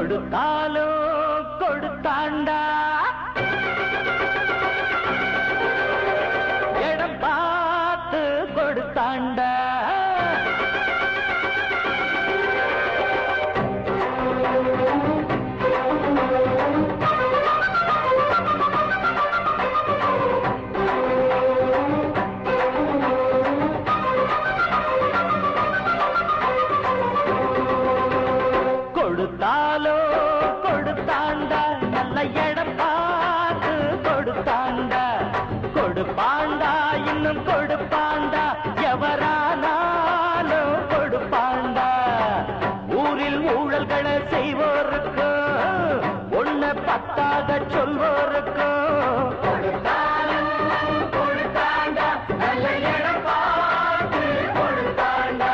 கொடுத்தாலும் கொடுத்தாண்டா? இடம் பார்த்து கொடுத்தாண்டா? கொடுப்பாண்டா இன்னும் கொடுப்பாண்டா எவரானாலும் கொடுப்பாண்டா ஊரில் ஊழல்களை செய்வோருக்கு ஒண்ணு பத்தாக சொல்வோருக்கு. கொடுத்தாலும் கொடுத்தாண்டா நல்ல இடம் பார்த்து கொடுத்தாண்டா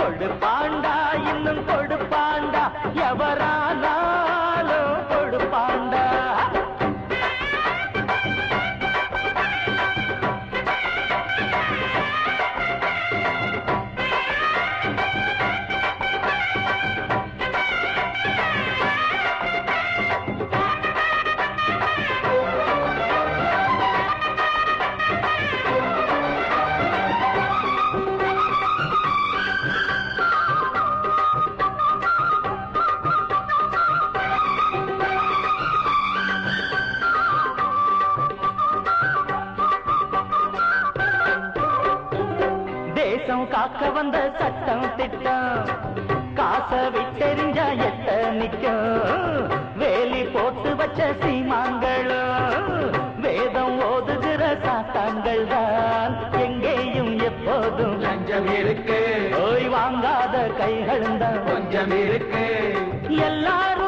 கொடுப்பாண்டா இன்னும் கொடுப்பாண்டா எவரானாலும் கொடுப்பாண்டா காக்க வந்த சட்டம் திட்டம். காச விட்டெறிஞ்ச எட்ட நிக்கும் வேலி போட்டு வச்ச சீமாங்களும் வேதம் ஓதுகிற சாத்தாங்கள் தான் எங்கேயும் எப்போதும் லஞ்சம் இருக்கு. ஓய் வாங்காத கைகளும் தான் கொஞ்சம் இருக்கு. எல்லாருமே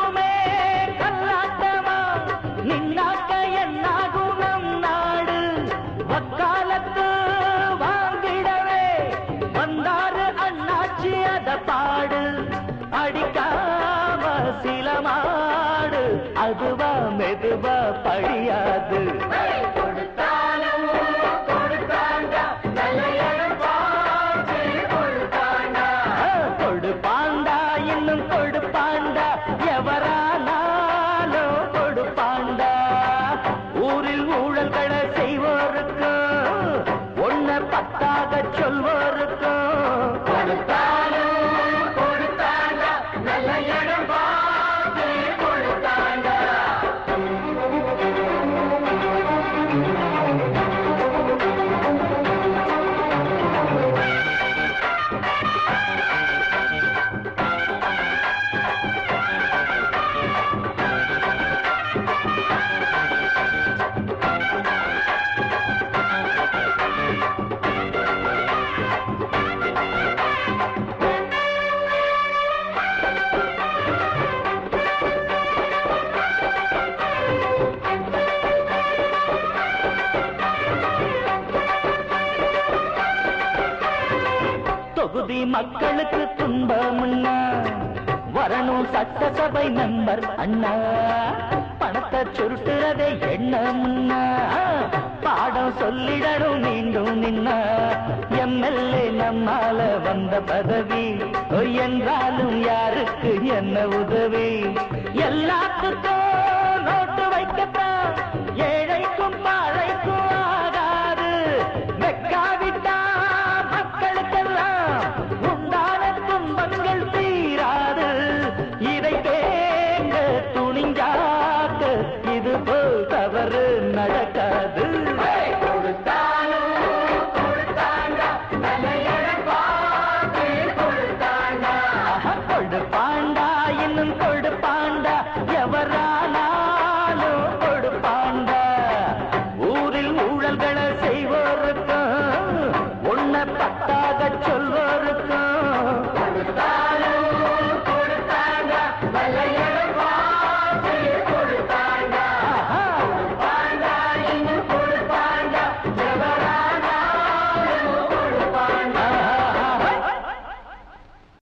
பாடு அடிக்காம சில மாடு அதுவா மெதுவா பழியாது கொடுப்பாண்டா இன்னும் கொடுப்பாண்டா எவரானாலும் தொகுதி மக்களுக்கு துன்பம்னா வரணும் சட்டசபை நம்பர் அண்ணா. பணத்தை சுருட்டுறதை எண்ணம்னா பாடம் சொல்லிடணும் மீண்டும் நின்னா. எம்எல்ஏ நம்மால வந்த பதவி என்றாலும் யாருக்கு என்ன உதவி? எல்லாத்துக்கும்